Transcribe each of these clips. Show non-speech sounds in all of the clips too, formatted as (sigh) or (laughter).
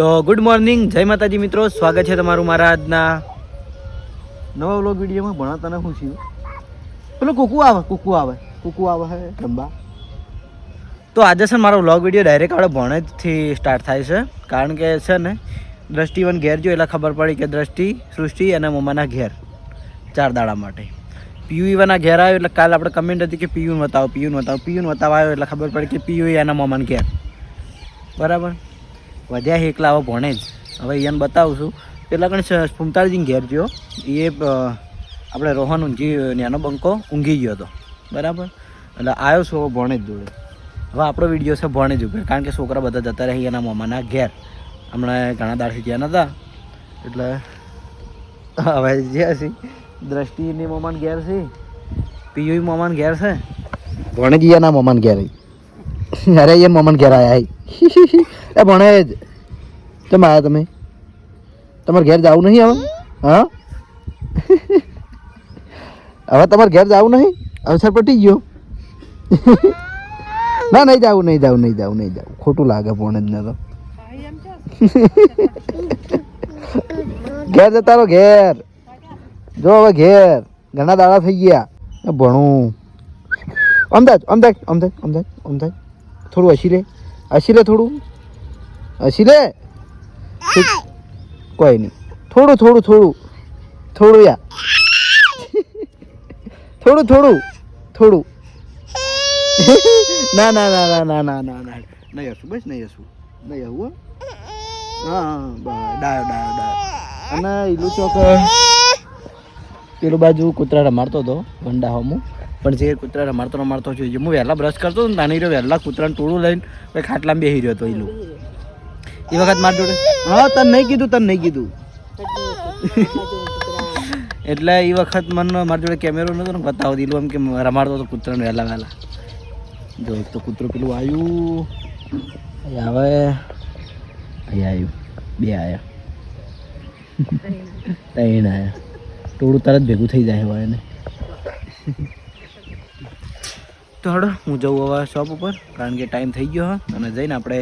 તો good morning જય માતાજી મિત્રો. સ્વાગત છે તમારું મારા આજના નવા વ્લોગ વિડીયોમાં. ભણાતાને હું છું. પેલો કુકુ આવે કુકુ આવે કુકુ આવે હે ડબ્બા તો આજે છે ને મારો વ્લોગ વીડિયો ડાયરેક્ટ આપણે ભણેજથી સ્ટાર્ટ થાય છે. કારણ કે છે ને દ્રષ્ટિવન ઘેર જો એટલે ખબર પડી કે દ્રષ્ટિ, સૃષ્ટિ અને મમ્માના ઘેર. ચાર દાડા માટે. પીયુ ઘેર આવ્યો એટલે કાલ આપણે કમેન્ટ હતી કે પીયુને બતાવો પીયુને બતાવો, પીયુન બતાવો આવ્યો એટલે ખબર પડી કે પીયુ એના મમ્માના ઘેર. બરાબર? વધ્યા એકલા હવે ભણે જ. હવે એને બતાવું છું પેલા કણ ફૂમતાળજીને ઘેર ગયો. એ આપણે રોહન ઊંઘી નાનો બંકો ઊંઘી ગયો હતો. બરાબર? એટલે આવ્યો છું હવે ભણે જ જોડે. હવે આપણો વીડિયો છે ભણે જ ઉપર કારણ કે છોકરા બધા જતા રહી એના મમ્માના ઘેર. હમણાં ઘણા દાડથી ગયા નહોતા એટલે હવે જ્યાં હશે દ્રષ્ટિની મમ્માને ઘેર છે. પીયુ મમ્માને ઘેર છે. ભણે જ એના મમ્માને ઘેર. અરે એ મમ્માને ઘેર આવ્યા એ ભણે જ કેમ આવ્યા તમે તમારે ઘેર જવું નહીં હવે હા હવે તમારે ઘેર જવું નહીં અવસર પટી ગયો ના નહીં જવું નહીં જવું નહીં જવું નહીં જવું ખોટું લાગે ભણે જ ને તો ઘેર જતા રહો ઘેર જો હવે ઘેર ઘણા દાડા થઈ ગયા એ ભણું અમદાજ અમદાજ અમદાજ અમદાજ અમદાજ થોડું હસી લે હસી લે થોડું? હસી લે કોઈ નહીં. થોડું થોડું થોડું. થોડું યા. થોડું થોડું. થોડું. ના ના ના ના ના ના ના ના. નહીં હસું બસ નહીં હસું નહીં આવું હો. ડાયો ડાયો ડાયો. અને ઈલું ચોક પેલું બાજુ કૂતરા રમાડતો હતો વંડા હોમું. પણ જે કૂતરા રમાડતો રમાડતો જોઈએ. હું વહેલા બ્રશ કરતો હતો ને નાની રહ્યો, વહેલા કૂતરાનું ટોળું લઈને પછી ખાટલામાં બેસી રહ્યો હતો ઈલું એ વખત મારી જોડે હા, તને નહીં કીધું, તને નહીં કીધું. એટલે એ વખત મને મારી જોડે કેમેરો નતો ને બતાવો દીધું એમ કે રમાડતો હતો કૂતરાને વહેલા વહેલા. જો, તો કૂતરો પેલું આવ્યું આવે. અહીં આવ્યું બે આવ્યા ત્રણ આવ્યા ટોળું તરત ભેગું થઈ જાય હવે એને. તો હડો હું જઉં હવે શોપ ઉપર, કારણ કે ટાઈમ થઈ ગયો અને જઈને આપણે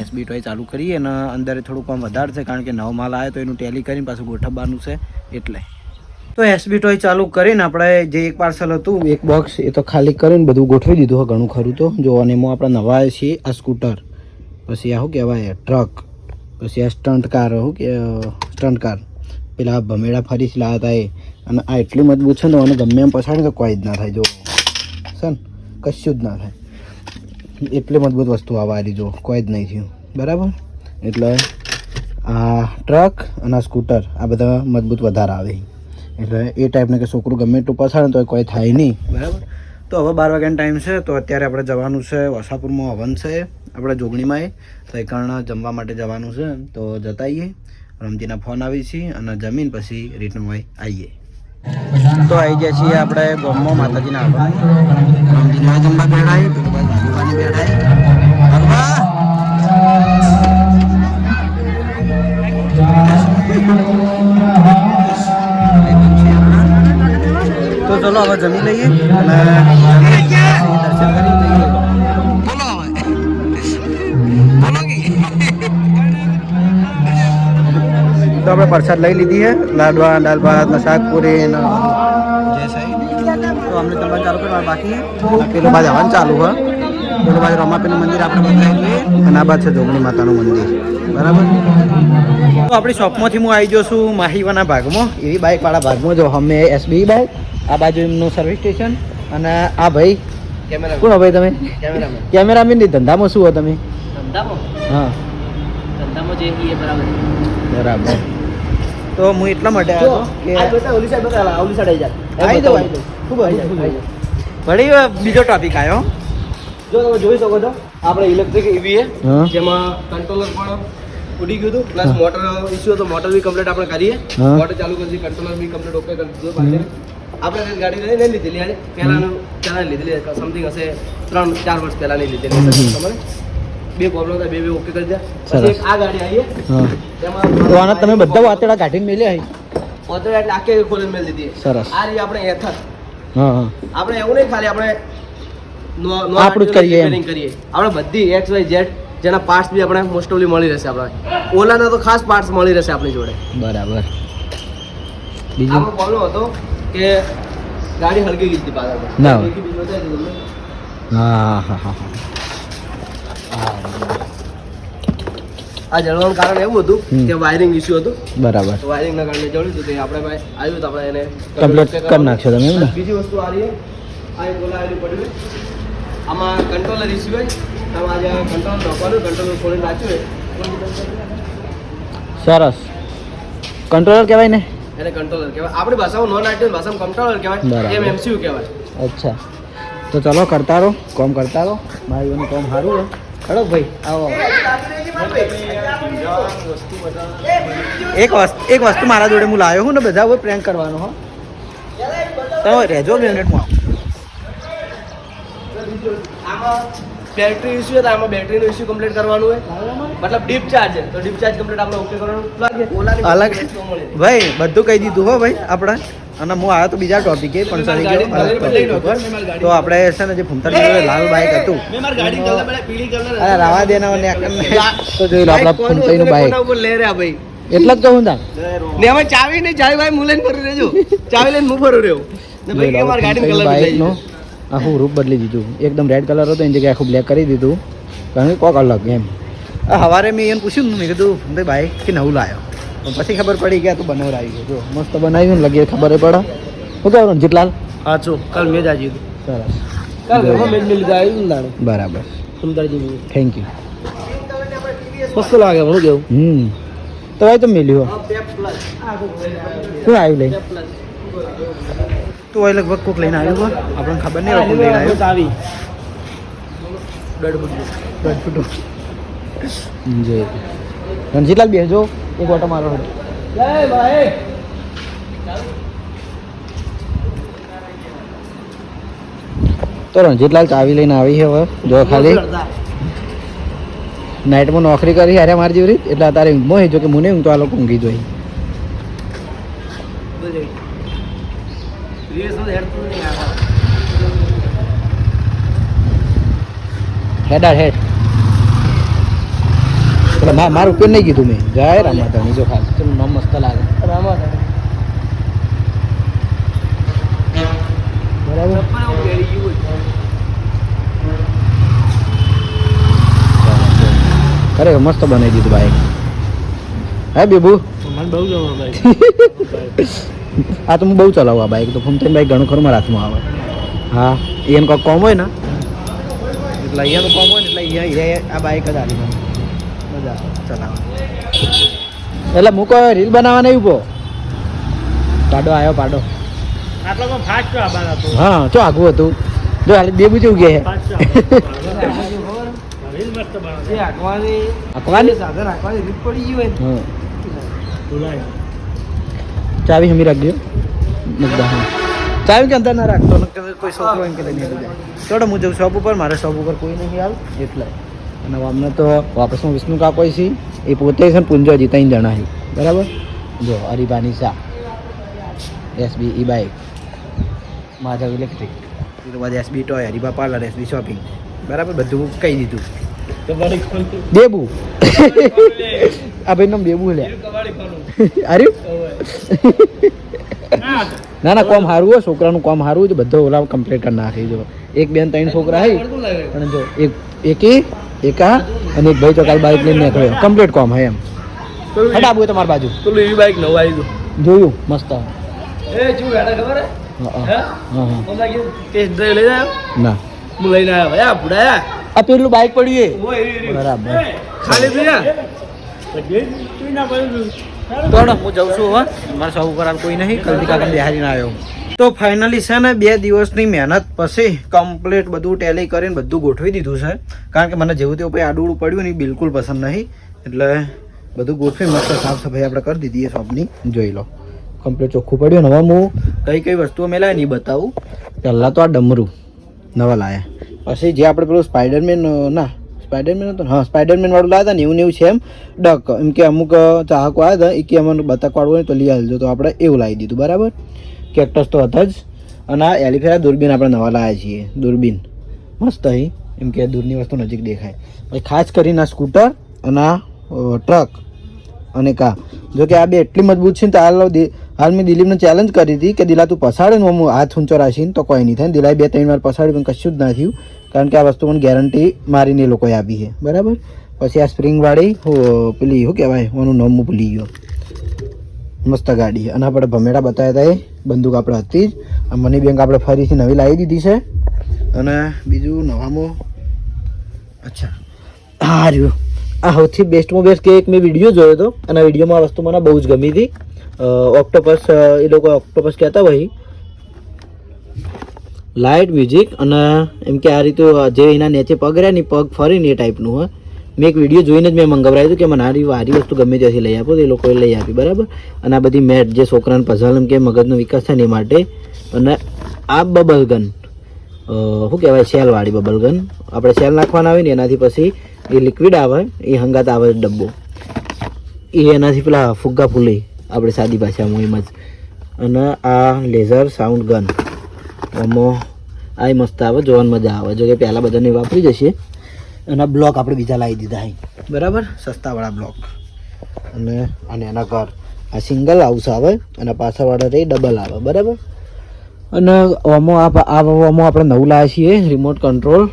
એસબી ટોય ચાલુ કરીએ અને અંદર થોડું કામ વધારે છે, કારણ કે નવો માલ આવ્યો તો એનું ટેલી કરીને પાછું ગોઠવવાનું છે, એટલે. તો એસબી ટોય ચાલુ કરીને આપણે જે એક પાર્સલ હતું, એક બોક્સ એ તો ખાલી કરીને બધું ગોઠવી દીધું ઘણું ખરું તો. જો, અને એમાં આપણે નવા છીએ, આ સ્કૂટર પછી આ શું કહેવાય ટ્રક પછી આ સ્ટન્ટ કાર શું કે સ્ટન્ટ કાર પેલા ભમેડા ફરીથી લાવ્યા હતા એ. અને આ એટલી મજબૂત છે ને અને ગમે એમ પછાડે તો કોઈ જ ના થાય, જો. ને કશું જ ના થાય. એટલી મજબૂત વસ્તુ આવવાની જો, કોઈ જ નહીં થયું. બરાબર? એટલે આ ટ્રક અને સ્કૂટર, આ બધા મજબૂત વધારે આવે એટલે એ ટાઈપને કે છોકરું ગમે એટલું પછાડે તો કોઈ થાય નહીં. બરાબર? તો હવે બાર વાગ્યાનો ટાઈમ છે, તો અત્યારે આપણે જવાનું છે, વસાપુરમાં હવન છે, આપણે જોગણીમાં તો એ કારણ જમવા માટે જવાનું છે, તો જતા આવીએ રમતીના ફોન આવી છીએ અને જમીન પછી રિટર્ન હોય આવીએ તો આવી ગયા છીએ આપણે ગોમમાં માતાજીના ભગવાન તો ચલો, હવે જમી લઈએ અને દર્શન કરી લઈએ. તો આપણે પ્રસાદ લઈ લીધી છે. લાડવા દાલ ભાત ને શાક પૂરી ને જે છે તો અમને જમવાનું ચાલુ કરવાનું બાકી પેલું બાજુ હવન ચાલુ છે. પેલું બાજુ રમાપીનું મંદિર આપણે બતાવી અને આ બાદ છે જોગણી માતાનું મંદિર. બરાબર? તો આપણી શોપમાંથી હું આવી ગયો છું માહીવાના ભાગમાં. એવી બાઇકવાળા ભાગમાં. જો અમે એસબી બાઇક આ બાજુ એમનું સર્વિસ સ્ટેશન અને આ ભાઈ કેમેરા કોણ ભાઈ તમે? કેમેરામેન કેમેરામેનની ધંધામાં શું હો તમે? ધંધામાં? હા. ધંધામાં જે બરાબર. બરાબર. તો હું એટલા માટે આવ્યો કે. વળી બીજો ટોપિક આવ્યો જો તમે જોઈ શકો છો આપણે ઇલેક્ટ્રિક ઈવી જેમાં કંટ્રોલર પણ ઉડી ગયું હતું પ્લસ મોટર ઇસ્યુ હતો મોટર બી કમ્પ્લીટ આપણે કરીએ. મોટર ચાલુ કરી કંટ્રોલર બી કમ્પ્લીટ ઓકે કરી દીધું. આપણે ગાડી નહીં નહીં લીધેલી પહેલાનું પહેલાં લીધેલી સમથિંગ હશે ત્રણ ચાર વર્ષ પહેલાની લીધેલી તમારે? બે પ્રોબ્લેમ હતા બે બે ઓકે કરી દીધા પછી એક આ ગાડી આવીએ. હા. તો આના તમે બધા વાતેડા કાઢીને મેલ્યા અહીં? ઓથર એટલે આખી ખોલીને મેળ દીધી. સરસ. આ રહી આપણે એથર હા હા. આપણે એવું નહીં ખાલી આપણે આપણું જ કરીએ એમ. કરીએ. આપણે બધી એક્સ વાય ઝેડ જેના પાર્ટ્સ બી આપણે મોસ્ટ ઓફલી મળી રહેશે આપણે. ઓલાના તો ખાસ પાર્ટ્સ મળી રહેશે આપણી જોડે. બરાબર. બીજો? પ્રોબ્લેમ હતો કે ગાડી હલકી ગઈ હતી પાછળ. ના. હા હા હા. આ જળવાનું કારણ એવું હતું કે વાયરિંગ ઇશ્યુ હતું. બરાબર. વાયરિંગના કારણે જળ્યું હતું તે આપણે આવ્યું તો આપણે એને કમ્પ્લીટ કરી નાખશો તમે એમ બીજી વસ્તુ આ રહી. આ એક ઓલા પડ્યું આમાં કંટ્રોલર ઇસ્યુ હોય. આમાં આજે કંટ્રોલ નાખવાનું કંટ્રોલર ખોલી નાખ્યું સરસ. કંટ્રોલર કહેવાય ને? એને કંટ્રોલર કહેવાય. આપણી ભાષામાં નોન આઈટી ભાષામાં કંટ્રોલર કહેવાય. એમ એમસીયુ કહેવાય. અચ્છા. તો ચલો કરતા રહો. કોમ કરતા રહો. ભાઈઓનું કોમ સારું હોય ખરો ભાઈ આવો. એક વસ્તુ એક વસ્તુ મારા જોડે હું લાવ્યો હું ને બધા હોય પ્રેન્ક કરવાનો હો. તમે રહેજો મિનિટમાં. બેટરી ઇસ્યુ તો આમાં બેટરીનું ઇસ્યુ કમ્પ્લીટ કરવાનું હોય. મતલબ ડીપ ચાર્જ છે. તો ડીપ ચાર્જ કમ્પ્લીટ આપણે ઓકે કરવાનું. અલગ. ભાઈ બધું કહી દીધું હો ભાઈ આપણે. અને હું આવ્યો તો બીજા ટોપિકે પણ ચડી ગયો અલગ topic ઉપર. તો આપણે છે ને જે ફૂમતા લાલ બાઈક હતું. મેં મારી ગાડી કલર પેલા પીળી કલર અરે રાવા દેના તો જોઈ લો આપણા ફૂમતાઈનું બાઈક ઉપર લે રહ્યા ભાઈ? એટલે જ કહું તા ને હવે ચાવી નહીં ચાવી ભાઈ હું લઈને ફરી રહેજો. ચાવી લઈને હું ફરું રહ્યો ને ભાઈ કે ગાડી કલર બાઈકનો આખું રૂપ બદલી દીધું. એકદમ રેડ કલર હતો એની જગ્યાએ આખું બ્લેક કરી દીધું. કારણ કે કોક અલગ એમ. હવારે સવારે મેં એને પૂછ્યું મેં કીધું ભાઈ બાઈક કે નવું લાવ્યો પછી ખબર પડી કે આ તું બનાવરાવી ગયો. જો મસ્ત બનાવ્યું ને લગી ખબર પડે. શું કહેવાનું રણજીતલાલ હા ચો કાલ મેં જ આવી સરસ. કાલ ઘરમાં મેં જ મેં લીધા આવી ને બરાબર. સુંદરજી થેન્ક યુ મસ્ત લાગે હું કેવું? હમ. તો ભાઈ તો મેલ્યું હો. શું આવ્યું લઈ? તું અહીં લગભગ કોક લઈને આવ્યું હો આપણને ખબર નહીં હોય કોક લઈને આવ્યું. ચાવી જોઈ રણજીતલાલ બેસજો એક ઓટો મારો. તો રણજીતલાલ ચાવી લઈને આવી છે હવે, જો ખાલી. નાઇટમાં નોકરી કરી અરે મારી જેવી એટલે અત્યારે ઊંઘમાં જો કે મને ઊંઘ તો આ લોકો ઊંઘી જોઈ હેડા હેડ એટલે મા મારું પેન નહીં કીધું મેં. જય રામાધાણી જો ખાસ. ચલો નામ મસ્ત લાગે ખરેખર મસ્ત બનાવી દીધું બાઈક હે બેબુ? મને બહુ (laughs) આ તો હું બહુ ચલાવું આ બાઈક. તો ફમતેન બાઈક ઘણું ખરું મારા હાથમાં આવે. હા એને કોઈક કોમ હોય ને? એટલે તો કોમ હોય ને એટલે અહીંયા અહીંયા આ બાઈક જ આવી મજા આવે ચલાવવા એટલે મૂકો રીલ બનાવવા નહીં ઊભો પાડો આવ્યો પાડો. આટલો તો ફાસ્ટ આબાર હતો? હા ચો આગવું હતું. જો હાલ બે બીજું કે ચાવી હમી રાખજો. ચાવી કે અંદર ના રાખતો કોઈ છોકરો એમ કે લઈને જાય ચોડો હું જઉં શોપ ઉપર મારે શોપ ઉપર કોઈ નહીં આવે. એટલે. અને અમને તો વાપસમાં વિષ્ણુ કાકોય છે એ પોતે છે ને પુંજોજી ત્રણ જણા છે. બરાબર? જો હરિભાની Shah SB E bike Madhav electric. બાદ SB toy Haribha parlour SB shopping. બરાબર? બધું કહી દીધું. બેબુ (laughs) આ ભાઈ નામ બેબુ લે. અરે (laughs) (laughs) ના ના. કોમ સારું હોય છોકરાનું કોમ સારું હોય બધો ઓલા કમ્પ્લીટ કરી નાખી. જો એક બેન ત્રણ છોકરા હે. અને જો એક એકી એકા અને એક ભાઈ તો કાલ બાઈક લઈને નીકળ્યો. કમ્પ્લીટ કોમ હે એમ. હટ આબુ તમારી બાજુ. પેલું એવી બાઈક નવું આવી ગયું. જોયું? મસ્ત એ શું બેઠા ખબર હે? હા હા. ટેસ્ટ ડ્રાઈવ લઈ આવ્યો? ના. હું લઈને આવ્યો ભાઈ આ ભૂડાયા આ પેલું બાઈક પડ્યું એ. બરાબર. ખાલી થયા તો હું જાઉં છું હવે મારા સૌ ઉપર કોઈ નહીં કલથી કાકા બિહારીને આવ્યો. તો ફાઇનલી છે ને, બે દિવસની મહેનત પછી કમ્પ્લીટ બધું ટેલી કરીને બધું ગોઠવી દીધું છે. કારણ કે મને જેવું તેવું પછી આડું પડ્યું નહીં બિલકુલ પસંદ નહીં. એટલે બધું ગોઠવી મસ્ત સાફ સફાઈ આપણે કરી દીધી એ શોપની જોઈ લો. કમ્પ્લીટ ચોખ્ખું પડ્યું. ને હવે હું કઈ કઈ વસ્તુઓ મેં લાવી નહીં બતાવું. પહેલાં તો આ ડમરું નવા લાયા. પછી જે આપણે પેલું સ્પાઈડરમેન ના સ્પાઈડરમેન હતો હા સ્પાઈડરમેન વાળું લાવ્યા હતા ને, એવું ને એવું છે એમ. ડક, એમ કે અમુક ચાહકો આવ્યા હતા, એ કે અમને બતકવાળું હોય તો લઈ આવજો તો આપણે એવું લાવી દીધું, બરાબર? કેક્ટસ તો હતા જ. અને આ એલિફેરા દૂરબીન આપણે નવા લાવ્યા છીએ. દૂરબીન. મસ્ત અહીં. એમ કે દૂરની વસ્તુ નજીક દેખાય. પછી ખાસ કરીને આ સ્કૂટર અને આ ટ્રક અને કા જો કે આ બે એટલી મજબૂત છે ને તો હાલ હાલ મેં દિલીપને ચેલેન્જ કરી હતી કે દિલા તું પસાડે ને હું હાથ ઊંચો રાખીને, તો કોઈ નહીં થાય. દિલાએ બે ત્રણ વાર પસાડ્યું પણ કશું જ ના થયું. કારણ કે આ વસ્તુ મને ગેરંટી મારીને એ લોકોએ આપી છે. બરાબર? પછી આ સ્પ્રિંગવાળી પેલી, શું કહેવાય? એનું નામ હું ભૂલી ગયો. મસ્ત ગાડી. અને આપણે ભમેડા બતાવ્યા હતા એ. બંદૂક આપણે હતી જ. મની બેંક આપણે ફરીથી નવી લાવી દીધી છે. અને બીજું નવામાં અચ્છા. હા, રહ્યું. આ સૌથી બેસ્ટમાં બેસ્ટ કે એક મેં વીડિયો જોયો હતો. અને આ વિડીયોમાં વસ્તુ મને બહુ જ ગમી હતી. ઓક્ટોપસ એ લોકો ઓક્ટોપસ કહેતા હોય. લાઇટ મ્યુઝિક અને એમ કે આ રીતે જે એના નીચે પગ રહ્યા ને પગ ફરીને એ ટાઈપનું હોય. મેં એક વીડિયો જોઈને જ મેં મંગાવરાયું હતું કે મને આરી વારી વસ્તુ ગમે ત્યાંથી લઈ આપો એ લોકોએ લઈ આપી, બરાબર? અને આ બધી મેટ જે છોકરાને પઝલ કે મગજનો વિકાસ થાય એ માટે અને આ બબલ ગન શું કહેવાય સેલવાળી બબલ ગન આપણે સેલ નાખવાના આવે ને, એનાથી પછી એ લિક્વિડ આવે, એ હંગાત આવે ડબ્બો. એ એનાથી પેલા ફુગ્ગા ફૂલે, આપણે સાદી ભાષામાં એમ જ. અને આ લેઝર સાઉન્ડ ગન. આમાં આ મસ્ત આવે, જોવાની મજા આવે. જો કે પહેલાં બધાને વાપરી જશે આ બ્લોક આપણે બીજા લાવી દીધા અહીં. બરાબર? સસ્તાવાળા બ્લોક. અને અને એના ઘર. આ સિંગલ હાઉસ આવે અને પાછળવાળા રે ડબલ આવે. બરાબર? અને આમાં આ આમાં આપણે નવું લાવ્યા છીએ રિમોટ કંટ્રોલ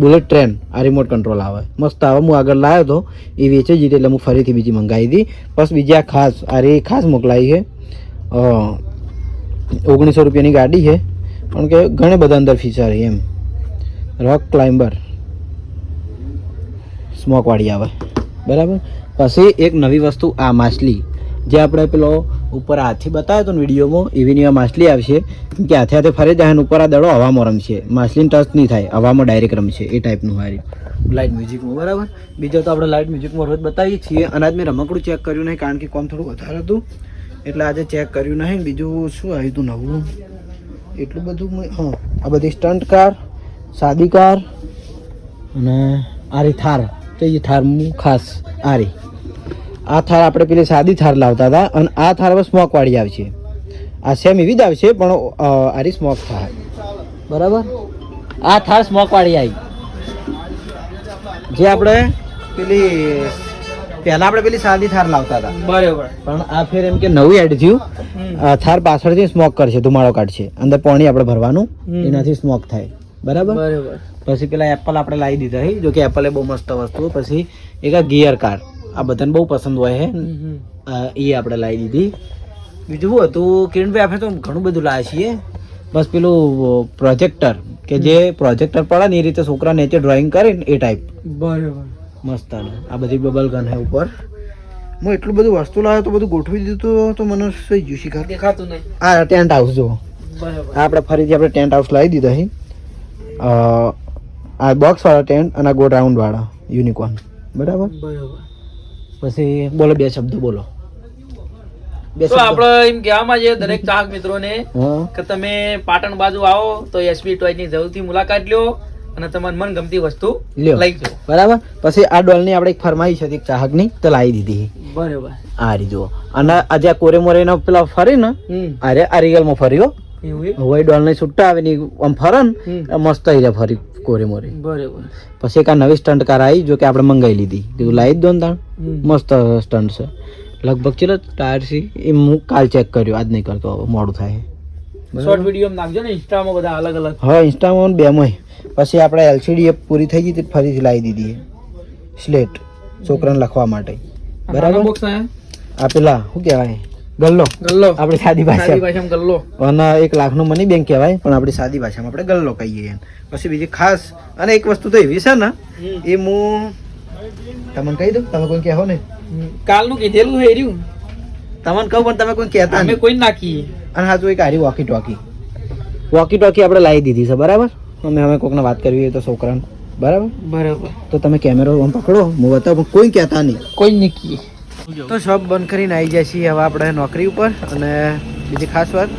બુલેટ ટ્રેન આ રિમોટ કંટ્રોલ આવે. મસ્ત આવે. હું આગળ લાવ્યો હતો એ વેચી જ એટલે હું ફરીથી બીજી મંગાવી હતી. બસ બીજી આ ખાસ આ રે ખાસ મોકલાવી છે. ઓગણીસો રૂપિયાની ગાડી છે. પણ કે ઘણા બધા અંદર ફીચર એમ. રોક ક્લાઇમ્બર સ્મોકવાળી આવે. બરાબર? પછી એક નવી વસ્તુ, આ માછલી. જે આપણે પેલો ઉપર હાથી બતાવ્યો હતો ને વિડીયોમાં, એવી ની માછલી આવશે. કે હાથે હાથે ફરી જાય ઉપર આ દડો હવામાં રમશે. માછલીને ટચ નહીં થાય, હવામાં ડાયરેક્ટ રમશે, એ ટાઈપનું હારી લાઇટ મ્યુઝિકમાં બરાબર? બીજો તો આપણે લાઇટ મ્યુઝિકમાં રોજ બતાવીએ છીએ. અને આજ મેં રમકડું ચેક કર્યું નહીં, કારણ કે કોમ થોડું વધારે હતું. એટલે આજે ચેક કર્યું નહીં. બીજું શું આવ્યું હતું નવું? એટલું બધું હા, આ બધી સ્ટન્ટ કાર સાદી કાર અને આરી થાર. તો એ ખાસ આરી. આ થાર આપણે પેલી સાદી થાર લાવતા હતા અને આ થાર હવે સ્મોકવાળી આવશે આ સેમ એવી જ આવશે પણ આરી સ્મોક થાર બરાબર? આ થાર સ્મોકવાળી આવી. જે આપણે પેલી પહેલા આપણે પેલી સાદી થાર લાવતા હતા. બરાબર. પણ આ ફેર એમ કે નવું એડ થયું. થાર પાછળથી સ્મોક કરશે ધુમાડો કાઢશે. અંદર પાણી આપણે ભરવાનું એનાથી સ્મોક થાય. બરાબર? બરાબર. પછી પેલા એપલ આપણે લાવી દીધા છે જો કે એપલ એ બહુ મસ્ત વસ્તુ પછી એક આ ગિયર કાર આ બધાને બહુ પસંદ હોય હે. એ આપણે લાવી દીધી. બીજું શું હતું કિરણભાઈ આપણે તો ઘણું બધું લાવ્યા છીએ. બસ પેલું પ્રોજેક્ટર કે જે પ્રોજેક્ટર પડે ને એ રીતે છોકરા નીચે ડ્રોઈંગ કરે ને એ ટાઈપ બરાબર. મસ્ત. આ બધી બબલ ગન હે ઉપર. હું એટલું બધું વસ્તુ લાવ્યો તો બધું ગોઠવી દીધું તો- મને થઈ ગયું શીખા દેખાતું નહીં. આ ટેન્ટ હાઉસ જો બરાબર. આપણે ફરીથી આપણે ટેન્ટ હાઉસ લાવી દીધા અહીં આ બોક્સ વાળા ટેન્ટ અને આ ગોળ રાઉન્ડ વાળા યુનિકોર્ન બરાબર? બરાબર. પછી બોલો બે શબ્દો બોલો. તો આપણે એમ કહેવામાં છે દરેક ચાહક મિત્રોને હા. કે તમે પાટણ બાજુ આવો તો એસબી ટોયની જરૂરથી મુલાકાત લ્યો અને તમારી મનગમતી વસ્તુ લ્યો. લઈ જો બરાબર? પછી આ ડોલની આપણે એક ફરમાઈશ હતી એક ચાહકની તો લાવી દીધી. બરાબર. આ રીજો અને આજે આ કોરે મોરે પેલા ફરે ને હમ. અરે આ રિયલમાં ફર્યો? હવે ડોલ ને છૂટતા આવે ને આમ ફરે ને મસ્ત આવી જાય ફરી કોરે મોરે. બરાબર. પછી એક આ નવી સ્ટન્ટ કાર આવી જો કે આપણે મંગાવી લીધી. કીધું લાવી દો ને તાણ. મસ્ત સ્ટન્ટ છે. લગભગ ચલો ટાયર સી એ હું કાલ ચેક કર્યો આજ નહીં કરતો હવે મોડું થાય. શોર્ટ વીડિયો નાખજો ને ઇન્સ્ટામાં બધા અલગ અલગ. હા ઇન્સ્ટામાં બેમાં. પછી આપણે એલસીડી પૂરી થઈ ગઈ ફરીથી લાવી દીધી સ્લેટ છોકરાને લખવા માટે. બરાબર? આ પેલા શું કહેવાય? ગલ્લો. ગલ્લો. આપણે સાદી ભાષા. ભાષામાં ગલ્લો. અને એક લાખનું મની બેંક કહેવાય પણ આપણી સાદી ભાષામાં આપણે ગલ્લો કહીએ પછી બીજી ખાસ અને એક વસ્તુ તો એવી છે ને એ હું તમને કહી દઉં તમે કોઈ કહેવો ને કાલનું કીધેલું છે એર્યું. તમને કહું પણ તમે કોઈ કહેતા અમે નહીં. કોઈ નાખીએ. અને હા તો એક હારી વોકી ટોકી વોકી ટોકી આપણે લાવી દીધી છે બરાબર? અમે અમે કોકને વાત કરવી હોય તો છોકરાને. બરાબર? બરાબર. તો તમે કેમેરો આમ પકડો હું બતાવું કોઈ કહેતા નહીં. કોઈ નીકીએ તો શોપ બંધ કરીને આવી જાય છીએ હવે આપણે નોકરી ઉપર. અને બીજી ખાસ વાત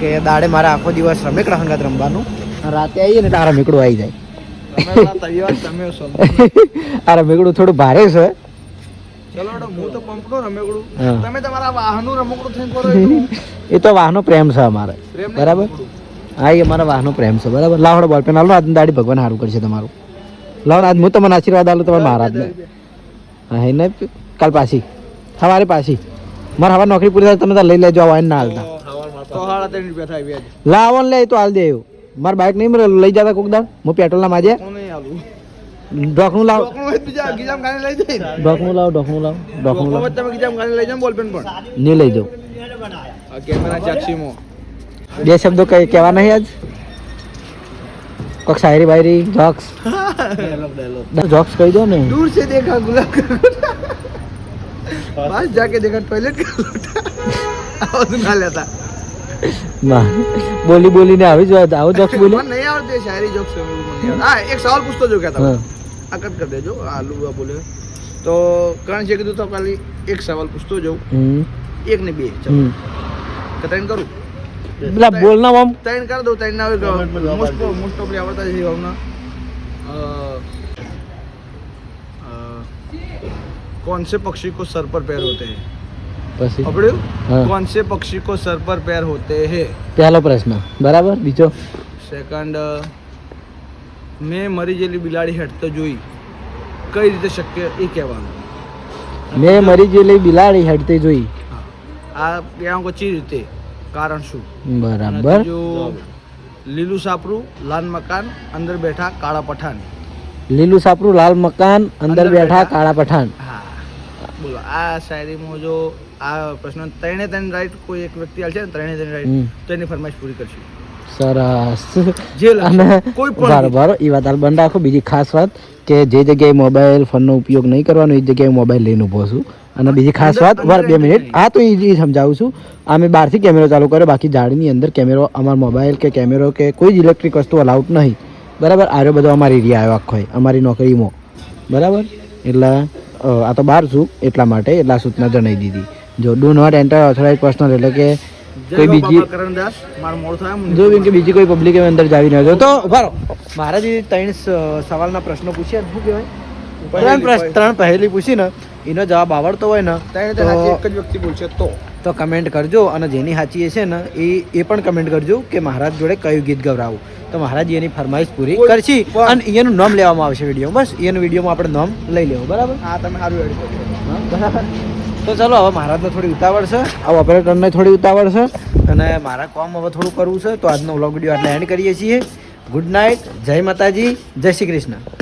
કે દાડે મારે આખો દિવસ રમેકડા સંગાત રમવાનું. રાતે આવીએ ને તારા આ રમેકડું આવી જાય. (laughs) આ રમેકડું થોડું ભારે છે. (laughs) એ તો વાહનો પ્રેમ છે અમારે. બરાબર? હા એ અમારા વાહનો પ્રેમ છે. બરાબર? લાવડો બોલ પેન હાલો આજની દાડી ભગવાન સારું કરશે તમારું. લાવો આજ હું તમને આશીર્વાદ આલું તમારા મહારાજને હા એને કાલ પાછી. हमारे पास। ही मर हमारा नौकरी पूरी तरह ले ले जाओ आए नाल था लावन ले तो हाल दे मार बाइक नहीं मेरे ले जाता कुक दा मु पेट्रोल ना माजे। डॉकनु लाओ डॉकनु लाओ डॉकनु लाओ डॉकनु लाओ मत में गाने ले जाम बॉल पेन पर नहीं ले जाओ कैमरा चाक्षी मो ये शब्द तो कह कहवा नहीं आज? कक शायरी बायरी जॉक्स। (laughs) जॉक्स कही दो नहीं। दूर से देखा गुलाब का पास जाके देखा टॉयलेट का लोटा आवाज ना लेता ના બોલી બોલીને આવી જ વાત આવો જોક્સ બોલે मन नहीं आवड़ते शायरी जोक से मुझे नहीं आता हाँ एक सवाल पूछतो जो कहता હા अकट कर देजो आलू हुआ बोले तो करण છે કીધું તો ખાલી એક સવાલ પૂછતો જાઉં હમ એક ને બે ચલો હમ કે ત્રણ કરું પેલા બોલના આમ ત્રણ કરી દઉં ત્રણ ના હોય મોસ્ટ મોસ્ટ ઓફલી આવડતા છે ભાવના कौन से पक्षी को सर पर पैर होते हैं પછી पकड़ियो हाँ। कौन से पक्षी को सर पर पैर होते हैं પહેલો પ્રશ્ન બરાબર બીજો સેકન્ડ મેં મરી ગયેલી બિલાડી હેઠતો જોઈ કઈ રીતે શક્ય એ કહેવાનું મેં મરી ગયેલી બિલાડી હેડતી જોઈ આ કહેવાનું કચી રીતે કારણ શું અને બરાબર ત્રીજું, લીલું સાપરું લાલ મકાન અંદર બેઠા કાળા પઠાણ લીલું સાપરું લાલ મકાન અંદર અંદર બેઠા બેઠા. કાળા પઠાણ હા બોલો આ શાયરીમાં જો આ પ્રશ્ન ત્રણે ત્રણ રાઈટ કોઈ એક વ્યક્તિ હાલ છે ને ત્રણે ત્રણ રાઈટ તો એની ફરમાઈશ પૂરી કરશું. સરસ. જે અને કોઈ પણ બરાબર બરાબર એ વાત હાલ બંધ રાખો. બીજી ખાસ વાત કે જે જગ્યાએ મોબાઈલ ફોનનો ઉપયોગ નહીં કરવાનો એ જગ્યાએ મોબાઈલ લઈને ઊભો છું. અને બીજી ખાસ વાત બે મિનિટ. આ તો એ સમજાવું છું. અમે બહારથી કેમેરો ચાલુ કર્યો બાકી જાળીની અંદર કેમેરો અમારો મોબાઈલ કે કેમેરો કે કોઈ જ ઇલેક્ટ્રિક વસ્તુ અલાઉડ નહીં. બરાબર? આર્યો બધો અમારી એરિયા આવ્યો આખો અમારી નોકરીમાં. બરાબર? એટલે આ તો બહાર છું એટલા માટે એટલા સૂચના જણાવી દીધી. જો do not enter authorise personnel એટલે કે કોઈ બીજી જો કે બીજી કોઈ પબ્લિક અંદર જાવી ન જો તો ઉભારો. મારા જે ત્રણ સવાલના પ્રશ્નો પૂછ્યા શું કહેવાય? ત્રણ પ્રશ્ન ત્રણ પહેલી પૂછી ને એનો જવાબ આવડતો હોય ને એક જ વ્યક્તિ બોલશે તો. તો કમેન્ટ કરજો અને જેની સાચી છે ને એ એ પણ કમેન્ટ કરજો કે મહારાજ જોડે કયું ગીત ગવડાવું તો મહારાજ એની ફરમાઈશ પૂરી કરશી અને એનું નામ લેવામાં આવશે વીડિયો બસ એનું વિડીયોમાં આપણે નામ લઈ લેવું બરાબર? હા તમે સારું એડ બરાબર. તો ચલો હવે મહારાજને થોડી ઉતાવળ છે. આ ઓપરેટરને થોડી ઉતાવળ છે. અને મારા કામ હવે થોડું કરવું છે તો આજનો વ્લોગ વીડિયો આટલે એન્ડ કરીએ છીએ. ગુડ નાઇટ જય માતાજી. જય શ્રી કૃષ્ણ.